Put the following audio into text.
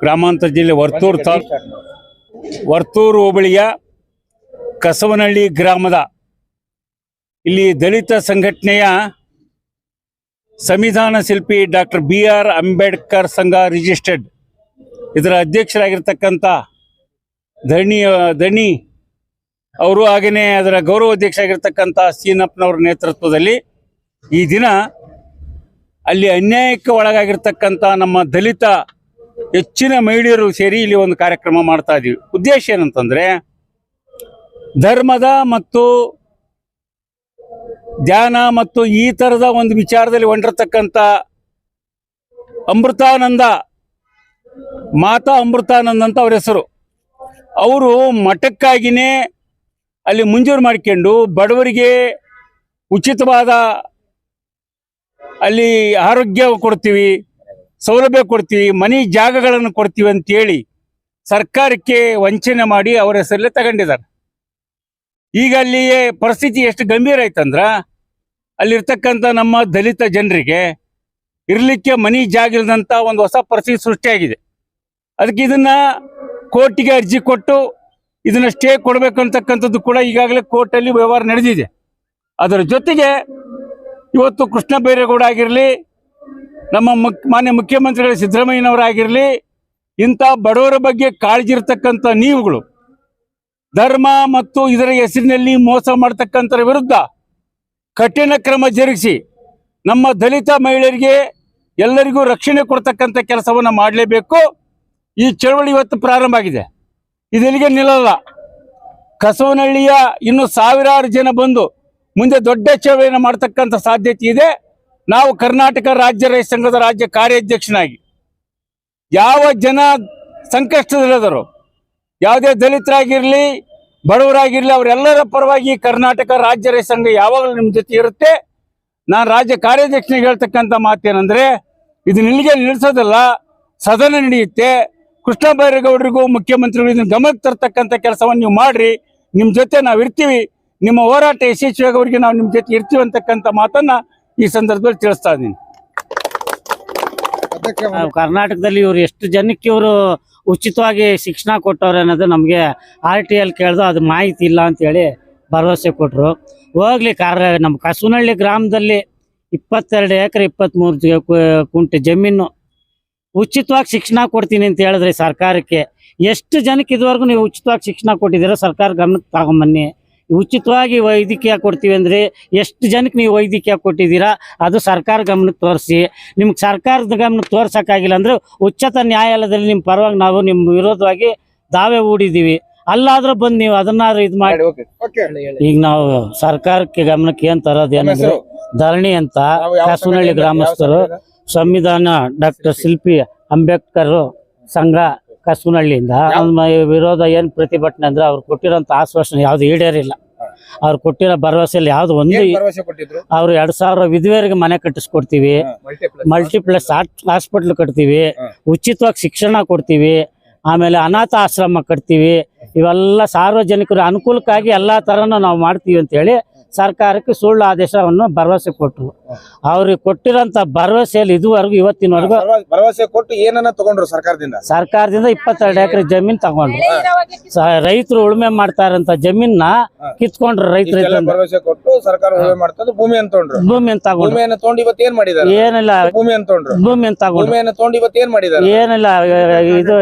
ಗ್ರಾಮಾಂತರ ಜಿಲ್ಲೆ ವರ್ತೂರು ತಾಲ್ ವರ್ತೂರು ಹೋಬಳಿಯ ಕಸವನಹಳ್ಳಿ ಗ್ರಾಮದ ಇಲ್ಲಿ ದಲಿತ ಸಂಘಟನೆಯ ಸಂವಿಧಾನ ಶಿಲ್ಪಿ ಡಾಕ್ಟರ್ ಬಿ ಆರ್ ಅಂಬೇಡ್ಕರ್ ಸಂಘ ರಿಜಿಸ್ಟರ್ಡ್ ಇದರ ಅಧ್ಯಕ್ಷರಾಗಿರ್ತಕ್ಕಂಥ ಧಣಿ ಧಣಿ ಅವರು ಹಾಗೆಯೇ ಅದರ ಗೌರವ ಅಧ್ಯಕ್ಷ ಆಗಿರ್ತಕ್ಕಂಥ ಸೀನಪ್ಪನವ್ರ ನೇತೃತ್ವದಲ್ಲಿ ಈ ದಿನ ಅಲ್ಲಿ ಅನ್ಯಾಯಕ್ಕೆ ಒಳಗಾಗಿರ್ತಕ್ಕಂಥ ನಮ್ಮ ದಲಿತ ಹೆಚ್ಚಿನ ಮಹಿಳೆಯರು ಸೇರಿ ಇಲ್ಲಿ ಒಂದು ಕಾರ್ಯಕ್ರಮ ಮಾಡ್ತಾ ಇದೀವಿ. ಉದ್ದೇಶ ಏನಂತಂದ್ರೆ, ಧರ್ಮದ ಮತ್ತು ಧ್ಯಾನ ಮತ್ತು ಈ ಥರದ ಒಂದು ವಿಚಾರದಲ್ಲಿ ಹೊಂಟಿರ್ತಕ್ಕಂಥ ಅಮೃತಾನಂದ, ಮಾತಾ ಅಮೃತಾನಂದ ಅಂತ ಅವ್ರ ಹೆಸರು. ಅವರು ಮಠಕ್ಕಾಗಿನೇ ಅಲ್ಲಿ ಮುಂಜೂರು ಮಾಡ್ಕೊಂಡು ಬಡವರಿಗೆ ಉಚಿತವಾದ ಅಲ್ಲಿ ಆರೋಗ್ಯ ಕೊಡ್ತೀವಿ. ಸೌಲಭ್ಯ ಕೊಡ್ತೀವಿ, ಮನೆ ಜಾಗಗಳನ್ನು ಕೊಡ್ತೀವಿ ಅಂತೇಳಿ ಸರ್ಕಾರಕ್ಕೆ ವಂಚನೆ ಮಾಡಿ ಅವರ ಹೆಸರಲ್ಲೇ ತಗೊಂಡಿದ್ದಾರೆ. ಈಗ ಅಲ್ಲಿ ಪರಿಸ್ಥಿತಿ ಎಷ್ಟು ಗಂಭೀರ ಆಯ್ತಂದ್ರ, ಅಲ್ಲಿರ್ತಕ್ಕಂಥ ನಮ್ಮ ದಲಿತ ಜನರಿಗೆ ಇರಲಿಕ್ಕೆ ಮನಿ ಜಾಗ ಒಂದು ಹೊಸ ಪರಿಸ್ಥಿತಿ ಸೃಷ್ಟಿಯಾಗಿದೆ. ಅದಕ್ಕೆ ಇದನ್ನ ಕೋರ್ಟಿಗೆ ಅರ್ಜಿ ಕೊಟ್ಟು ಇದನ್ನ ಸ್ಟೇ ಕೊಡಬೇಕು ಅಂತಕ್ಕಂಥದ್ದು ಕೂಡ ಈಗಾಗಲೇ ಕೋರ್ಟಲ್ಲಿ ವ್ಯವಹಾರ ನಡೆದಿದೆ. ಅದರ ಜೊತೆಗೆ ಇವತ್ತು ಕೃಷ್ಣ ಬೈರೇಗೌಡ ಆಗಿರಲಿ ನಮ್ಮ ಮುಕ್, ಮಾನ್ಯ ಮುಖ್ಯಮಂತ್ರಿಗಳ ಸಿದ್ದರಾಮಯ್ಯನವರಾಗಿರಲಿ, ಇಂಥ ಬಡವರ ಬಗ್ಗೆ ಕಾಳಜಿ ಇರತಕ್ಕಂಥ ನೀವುಗಳು, ಧರ್ಮ ಮತ್ತು ಇದರ ಹೆಸರಿನಲ್ಲಿ ಮೋಸ ಮಾಡತಕ್ಕಂಥರ ವಿರುದ್ಧ ಕಠಿಣ ಕ್ರಮ ಜರುಗಿಸಿ, ನಮ್ಮ ದಲಿತ ಮಹಿಳೆಯರಿಗೆ ಎಲ್ಲರಿಗೂ ರಕ್ಷಣೆ ಕೊಡ್ತಕ್ಕಂಥ ಕೆಲಸವನ್ನು ಮಾಡಲೇಬೇಕು. ಈ ಚಳವಳಿ ಇವತ್ತು ಪ್ರಾರಂಭ ಆಗಿದೆ. ಇದೆಲ್ಲಿಗೆ ನಿಲ್ಲಲ್ಲ. ಕಸವನಹಳ್ಳಿಯ ಇನ್ನು ಸಾವಿರಾರು ಜನ ಬಂದು ಮುಂದೆ ದೊಡ್ಡ ಚಳವಳಿಯನ್ನು ಮಾಡ್ತಕ್ಕಂಥ ಸಾಧ್ಯತೆ ಇದೆ. ನಾವು ಕರ್ನಾಟಕ ರಾಜ್ಯ ರೈತ ಸಂಘದ ರಾಜ್ಯ ಕಾರ್ಯಾಧ್ಯಕ್ಷನಾಗಿ ಯಾವ ಜನ ಸಂಕಷ್ಟದಲ್ಲಿದ್ದರು, ಯಾವುದೇ ದಲಿತರಾಗಿರಲಿ, ಬಡವರಾಗಿರಲಿ, ಅವರೆಲ್ಲರ ಪರವಾಗಿ ಕರ್ನಾಟಕ ರಾಜ್ಯ ರೈತ ಸಂಘ ಯಾವಾಗಲೂ ನಿಮ್ಮ ಜೊತೆ ಇರುತ್ತೆ. ನಾನು ರಾಜ್ಯ ಕಾರ್ಯಾಧ್ಯಕ್ಷನಿಗೆ ಹೇಳ್ತಕ್ಕಂಥ ಮಾತೇನೆಂದರೆ, ಇದು ನಿಲ್ಲಿಗೆ ನಿಲ್ಲಿಸೋದಲ್ಲ, ಸದನ ನಡೆಯುತ್ತೆ. ಕೃಷ್ಣ ಬೈರೇಗೌಡರಿಗೂ ಮುಖ್ಯಮಂತ್ರಿಗಳು ಇದನ್ನು ಗಮನಕ್ಕೆ ತರ್ತಕ್ಕಂಥ ಕೆಲಸವನ್ನು ನೀವು ಮಾಡಿರಿ. ನಿಮ್ಮ ಜೊತೆ ನಾವು ಇರ್ತೀವಿ ನಿಮ್ಮ ಹೋರಾಟ ಯಶಸ್ವಿಯಾಗಿ ಅವರಿಗೆ ನಾವು ನಿಮ್ಮ ಜೊತೆ ಇರ್ತೀವಿ ಅಂತಕ್ಕಂಥ ಮಾತನ್ನ ಈ ಸಂದರ್ಭದಲ್ಲಿ ತಿಳಿಸ್ತಾ ಇದ್ದೀನಿ. ಕರ್ನಾಟಕದಲ್ಲಿ ಇವರು ಎಷ್ಟು ಜನಕ್ಕೆ ಇವರು ಉಚಿತವಾಗಿ ಶಿಕ್ಷಣ ಕೊಟ್ಟವ್ರೆ ಅನ್ನೋದು ನಮಗೆ ಆರ್ ಟಿ ಎಲ್ ಕೇಳ್ದು ಅದು ಮಾಹಿತಿ ಇಲ್ಲ ಅಂತೇಳಿ ಭರವಸೆ ಕೊಟ್ಟರು ಹೋಗ್ಲಿ ಕಾರ ನಮ್ಮ ಕಸುನಹಳ್ಳಿ ಗ್ರಾಮದಲ್ಲಿ ಇಪ್ಪತ್ತೆರಡು ಎಕರೆ ಇಪ್ಪತ್ತ್ಮೂರು ಕುಂಟೆ ಜಮೀನು. ಉಚಿತವಾಗಿ ಶಿಕ್ಷಣ ಕೊಡ್ತೀನಿ ಅಂತ ಹೇಳಿದ್ರಿ ಸರ್ಕಾರಕ್ಕೆ. ಎಷ್ಟು ಜನಕ್ಕೆ ಇದುವರೆಗೂ ನೀವು ಉಚಿತವಾಗಿ ಶಿಕ್ಷಣ ಕೊಟ್ಟಿದ್ದೀರಾ ಸರ್ಕಾರ ಗಮನಕ್ಕೆ ತಗೊಂಬನ್ನಿ. ಉಚಿತವಾಗಿ ವೈದ್ಯಕೀಯ ಕೊಡ್ತೀವಿ ಅಂದರೆ ಎಷ್ಟು ಜನಕ್ಕೆ ನೀವು ವೈದ್ಯಕೀಯ ಕೊಟ್ಟಿದ್ದೀರಾ ಅದು ಸರ್ಕಾರ ಗಮನಕ್ಕೆ ತೋರಿಸಿ. ನಿಮ್ಗೆ ಸರ್ಕಾರದ ಗಮನಕ್ಕೆ ತೋರ್ಸಕ್ಕಾಗಿಲ್ಲ ಅಂದರೆ ಉಚ್ಚತ ನ್ಯಾಯಾಲಯದಲ್ಲಿ ನಿಮ್ಮ ಪರವಾಗಿ ನಾವು ನಿಮ್ಮ ವಿರೋಧವಾಗಿ ದಾವೆ ಹೂಡಿದ್ದೀವಿ. ಅಲ್ಲಾದ್ರೂ ಬಂದು ನೀವು ಅದನ್ನಾದ್ರೂ ಇದು ಮಾಡಿ. ಈಗ ನಾವು ಸರ್ಕಾರಕ್ಕೆ ಗಮನಕ್ಕೆ ಏನ್ ತರೋದು ಏನಂದ್ರೆ ಧರಣಿ ಅಂತ ಸಂಘಟನೆ- ಗ್ರಾಮಸ್ಥರು? ಸಂವಿಧಾನ ಡಾಕ್ಟರ್ ಶಿಲ್ಪಿ ಅಂಬೇಡ್ಕರ್ ಸಂಘ ಕಸವನಹಳ್ಳಿಯಿಂದ ನಮ್ಮ ವಿರೋಧ ಏನ್ ಪ್ರತಿಭಟನೆ ಅಂದ್ರೆ ಅವ್ರು ಕೊಟ್ಟಿರೋಂಥ ಆಶ್ವಾಸನೆ ಯಾವ್ದು ಈಡೇರಿಲ್ಲ. ಅವ್ರು ಕೊಟ್ಟಿರೋ ಭರವಸೆಯಲ್ಲಿ ಯಾವ್ದು ಒಂದು ಅವ್ರು ಎರಡ್ ಸಾವಿರ ವಿಧವೆಯರಿಗೆ ಮನೆ ಕಟ್ಟಿಸ್ಕೊಡ್ತೀವಿ. ಮಲ್ಟಿಪ್ಲಸ್ ಮಲ್ಟಿಪ್ಲೆಕ್ಸ್ ಹಾಸ್ಪಿಟ್ಲ್ ಕಟ್ತೀವಿ. ಉಚಿತವಾಗಿ ಶಿಕ್ಷಣ ಕೊಡ್ತೀವಿ. ಆಮೇಲೆ ಅನಾಥ ಆಶ್ರಮ ಕಟ್ತೀವಿ. ಇವೆಲ್ಲ ಸಾರ್ವಜನಿಕರ ಅನುಕೂಲಕ್ಕಾಗಿ ಎಲ್ಲಾ ತರನು ನಾವು ಮಾಡ್ತೀವಿ ಅಂತ ಹೇಳಿ ಸರ್ಕಾರಕ್ಕೆ ಸುಳ್ಳು ಆದೇಶವನ್ನು ಭರವಸೆ ಕೊಟ್ಟರು. ಅವ್ರಿಗೆ ಕೊಟ್ಟಿರೋಂಥ ಭರವಸೆಯಲ್ಲಿ ಇದುವರೆಗೂ ಇವತ್ತಿನವರೆಗೂ ಭರವಸೆ ಕೊಟ್ಟು ಏನನ್ನ ತಗೊಂಡ್ರು ಸರ್ಕಾರದಿಂದ? ಸರ್ಕಾರದಿಂದ ಇಪ್ಪತ್ತೆರಡು ಎಕರೆ ಜಮೀನ್ ತಗೊಂಡ್ರು. ರೈತರು ಉಳುಮೆ ಮಾಡ್ತಾ ಜಮೀನ್ನ ಕಿತ್ಕೊಂಡ್ರು ರೈತರ ಭರವಸೆ ಕೊಟ್ಟು ಸರ್ಕಾರ ಉಳುಮೆ ಮಾಡ್ತಾ ಭೂಮಿ ಅಂತ ತಗೊಂಡ್ರು. ಭೂಮಿಯನ್ನು ತಗೊಂಡ್ರು. ಭೂಮಿಯನ್ನು ತಗೊಂಡು ಇವತ್ತು ಏನ್ ಮಾಡಿದಾರೆ ಏನಿಲ್ಲ. ಭೂಮಿ ಅಂತ ತಗೊಂಡ್ರು. ಭೂಮಿಯನ್ನು ತಗೊಂಡ್ರು. ಭೂಮಿಯನ್ನು ತಗೊಂಡು ಇವತ್ತು ಏನ್ ಮಾಡಿದಾರೆ ಏನಿಲ್ಲ. ಇದು